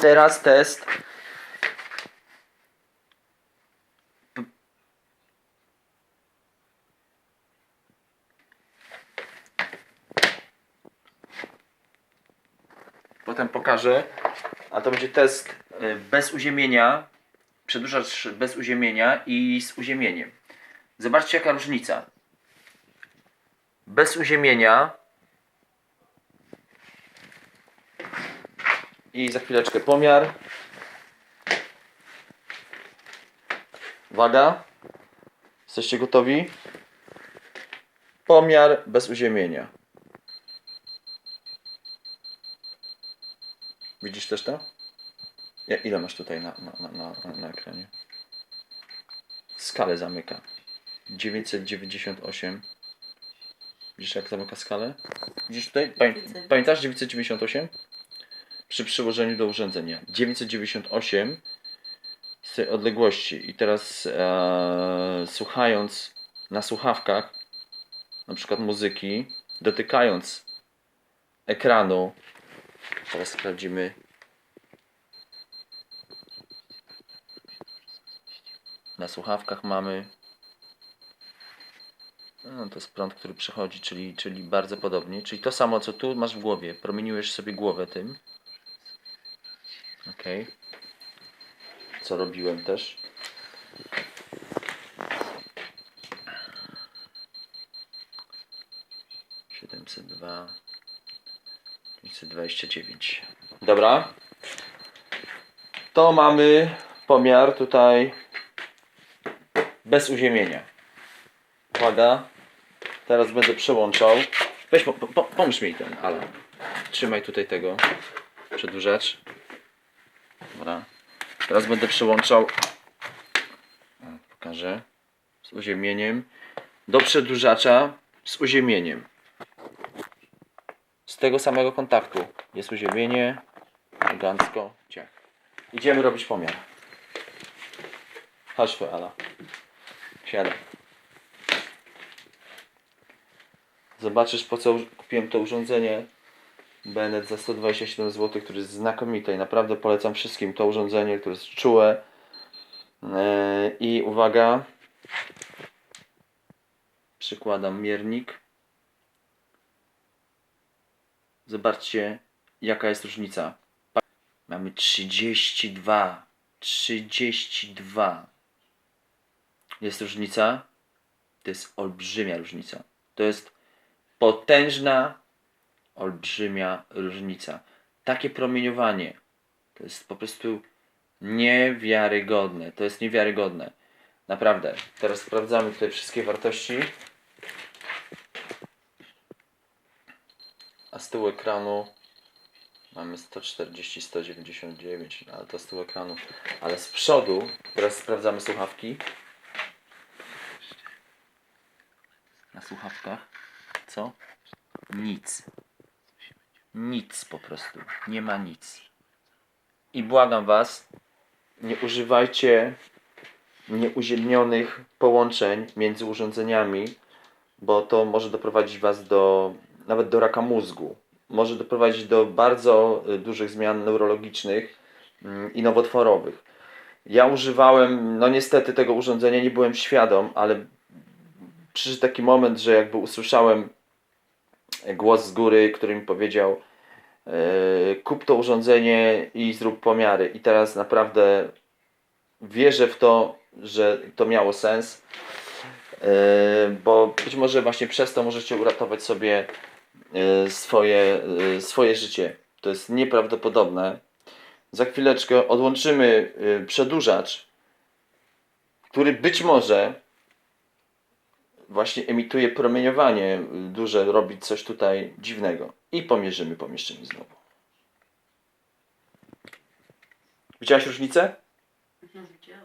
teraz test. Potem pokażę. A to będzie test y, bez uziemienia, przedłużacz bez uziemienia i z uziemieniem. Zobaczcie jaka różnica. Bez uziemienia i za chwileczkę pomiar. Uwaga. Jesteście gotowi? Pomiar bez uziemienia. Widzisz też to? Ja, ile masz tutaj na, na, na, na, na ekranie? Skalę zamyka. 998. Widzisz jak zamyka skalę? Widzisz tutaj? Pamię, pamiętasz 998? Przy przyłożeniu do urządzenia. 998 z tej odległości. I teraz e, słuchając na słuchawkach, na przykład muzyki, dotykając ekranu, teraz sprawdzimy. Na słuchawkach mamy. No, to jest prąd, który przechodzi, czyli, czyli bardzo podobnie. Czyli to samo, co tu masz w głowie. Promieniujesz sobie głowę tym. Ok. Co robiłem też. Siedemset dwa. 529. Dobra. To mamy pomiar tutaj bez uziemienia. Uwaga. Teraz będę przełączał. Weź, po, po, pomóż mi ten, ale. Trzymaj tutaj tego. Przedłużacz. Dobra. Teraz będę przełączał. O, Pokażę. Z uziemieniem. Do przedłużacza z uziemieniem. Z tego samego kontaktu. Jest uziemienie. Elegancko. Ciach. Idziemy robić pomiar. Chodź tu, Ala. Siadaj. Zobaczysz po co kupiłem to urządzenie Bennett za 127 zł, które jest znakomite i naprawdę polecam wszystkim to urządzenie, które jest czułe. Yy, I uwaga. Przykładam miernik. Zobaczcie, jaka jest różnica. Mamy 32. 32. Jest różnica? To jest olbrzymia różnica. To jest potężna, olbrzymia różnica. Takie promieniowanie to jest po prostu niewiarygodne. To jest niewiarygodne. Naprawdę. Teraz sprawdzamy tutaj wszystkie wartości. A z tyłu ekranu mamy 140, 199, ale to z tyłu ekranu. Ale z przodu, teraz sprawdzamy słuchawki. Na słuchawkach. Co? Nic. Nic po prostu. Nie ma nic. I błagam Was, nie używajcie nieuziemnionych połączeń między urządzeniami, bo to może doprowadzić Was do nawet do raka mózgu. Może doprowadzić do bardzo y, dużych zmian neurologicznych mm, i nowotworowych. Ja używałem, no niestety tego urządzenia nie byłem świadom, ale przyszedł taki moment, że jakby usłyszałem głos z góry, który mi powiedział e, kup to urządzenie i zrób pomiary. I teraz naprawdę wierzę w to, że to miało sens, e, bo być może właśnie przez to możecie uratować sobie e, swoje, swoje życie. To jest nieprawdopodobne. Za chwileczkę odłączymy przedłużacz, który być może właśnie emituje promieniowanie duże, robi coś tutaj dziwnego. I pomierzymy pomieszczenie znowu. Widziałaś różnicę? Widziałam.